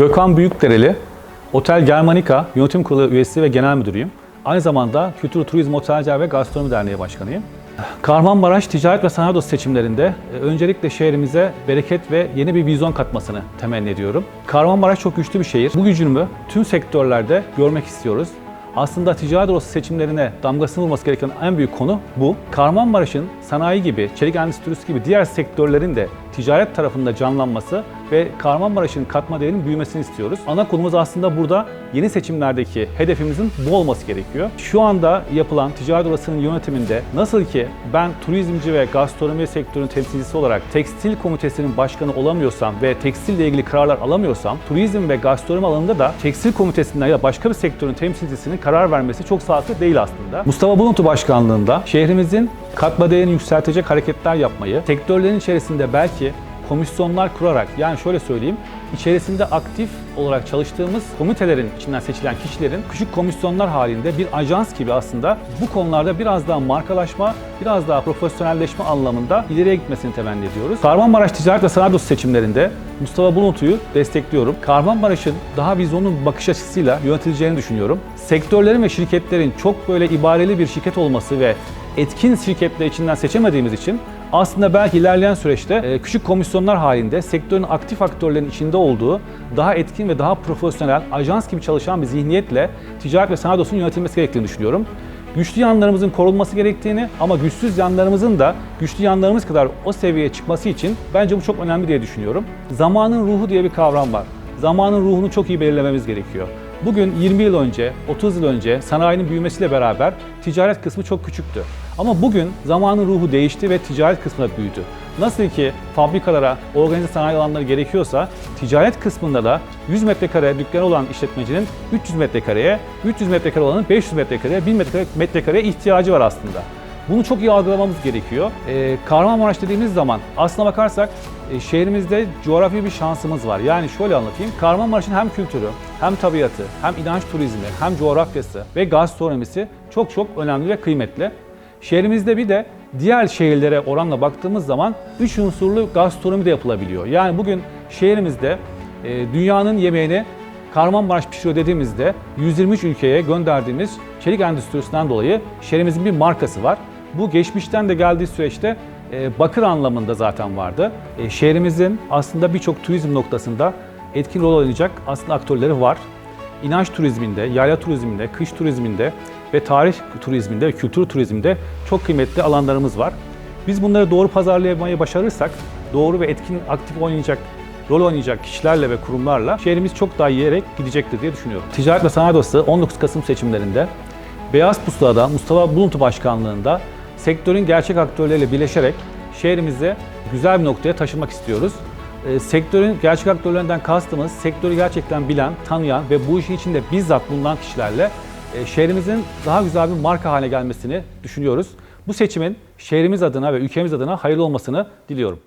Gökhan Büyükdereli, Otel Germanika Yönetim Kurulu üyesi ve genel müdürüyüm. Aynı zamanda Kültür, Turizm, Otelciler ve Gastronomi Derneği Başkanıyım. Kahramanmaraş Ticaret ve Sanayi Odası seçimlerinde e, öncelikle şehrimize bereket ve yeni bir vizyon katmasını temenni ediyorum. Kahramanmaraş çok güçlü bir şehir. Bu gücünü tüm sektörlerde görmek istiyoruz. Aslında ticaret odası seçimlerine damgasını vurması gereken en büyük konu bu. Kahramanmaraş'ın sanayi gibi, çelik endüstrisi gibi diğer sektörlerin de ticaret tarafında canlanması ve Kahramanmaraş'ın katma değerinin büyümesini istiyoruz. Ana konumuz aslında burada yeni seçimlerdeki hedefimizin bu olması gerekiyor. Şu anda yapılan ticaret odasının yönetiminde nasıl ki ben turizmci ve gastronomi sektörünün temsilcisi olarak tekstil komitesinin başkanı olamıyorsam ve tekstille ilgili kararlar alamıyorsam turizm ve gastronomi alanında da tekstil komitesinden ya da başka bir sektörün temsilcisinin karar vermesi çok sağlıklı değil aslında. Mustafa Buluntu başkanlığında şehrimizin katma değerini yükseltecek hareketler yapmayı, sektörlerin içerisinde belki komisyonlar kurarak yani şöyle söyleyeyim içerisinde aktif olarak çalıştığımız komitelerin içinden seçilen kişilerin küçük komisyonlar halinde bir ajans gibi aslında bu konularda biraz daha markalaşma, biraz daha profesyonelleşme anlamında ileriye gitmesini temenni ediyoruz. Kahramanmaraş Ticaret ve Sanayi Odası seçimlerinde Mustafa Buluntu'yu destekliyorum. Kahramanmaraş'ın daha vizyonun bakış açısıyla yönetileceğini düşünüyorum. Sektörlerin ve şirketlerin çok böyle ibareli bir şirket olması ve etkin şirketler içinden seçemediğimiz için aslında belki ilerleyen süreçte e, küçük komisyonlar halinde sektörün aktif aktörlerin içinde olduğu daha etkin ve daha profesyonel, ajans gibi çalışan bir zihniyetle ticaret ve sanayi odasının yönetilmesi gerektiğini düşünüyorum. Güçlü yanlarımızın korunması gerektiğini ama güçsüz yanlarımızın da güçlü yanlarımız kadar o seviyeye çıkması için bence bu çok önemli diye düşünüyorum. Zamanın ruhu diye bir kavram var. Zamanın ruhunu çok iyi belirlememiz gerekiyor. Bugün 20 yıl önce, 30 yıl önce sanayinin büyümesiyle beraber ticaret kısmı çok küçüktü. Ama bugün zamanın ruhu değişti ve ticaret kısmı da büyüdü. Nasıl ki fabrikalara, organize sanayi alanları gerekiyorsa, ticaret kısmında da 100 metrekare dükkanı olan işletmecinin 300 metrekareye, 300 metrekare olanın 500 metrekareye, 1000 metrekare, metrekareye ihtiyacı var aslında. Bunu çok iyi algılamamız gerekiyor. Ee, Kahramanmaraş dediğimiz zaman aslına bakarsak e, şehrimizde coğrafi bir şansımız var. Yani şöyle anlatayım. Kahramanmaraş'ın hem kültürü, hem tabiatı, hem inanç turizmi, hem coğrafyası ve gastronomisi çok çok önemli ve kıymetli. Şehrimizde bir de diğer şehirlere oranla baktığımız zaman üç unsurlu gastronomi de yapılabiliyor. Yani bugün şehrimizde e, dünyanın yemeğini Kahramanmaraş pişiriyor dediğimizde 123 ülkeye gönderdiğimiz çelik endüstrisinden dolayı şehrimizin bir markası var. Bu geçmişten de geldiği süreçte e, bakır anlamında zaten vardı. E, şehrimizin aslında birçok turizm noktasında etkin rol oynayacak aslında aktörleri var. İnanç turizminde, yayla turizminde, kış turizminde ve tarih turizminde ve kültür turizminde çok kıymetli alanlarımız var. Biz bunları doğru pazarlamayı başarırsak, doğru ve etkin, aktif oynayacak, rol oynayacak kişilerle ve kurumlarla şehrimiz çok daha yiyerek gidecektir diye düşünüyorum. Ticaret ve Sanayi Odası 19 Kasım seçimlerinde Beyaz Pusula'da Mustafa Buluntu Başkanlığında sektörün gerçek aktörleriyle birleşerek şehrimizi güzel bir noktaya taşımak istiyoruz. E, sektörün gerçek aktörlerinden kastımız sektörü gerçekten bilen, tanıyan ve bu işin içinde bizzat bulunan kişilerle e, şehrimizin daha güzel bir marka haline gelmesini düşünüyoruz. Bu seçimin şehrimiz adına ve ülkemiz adına hayırlı olmasını diliyorum.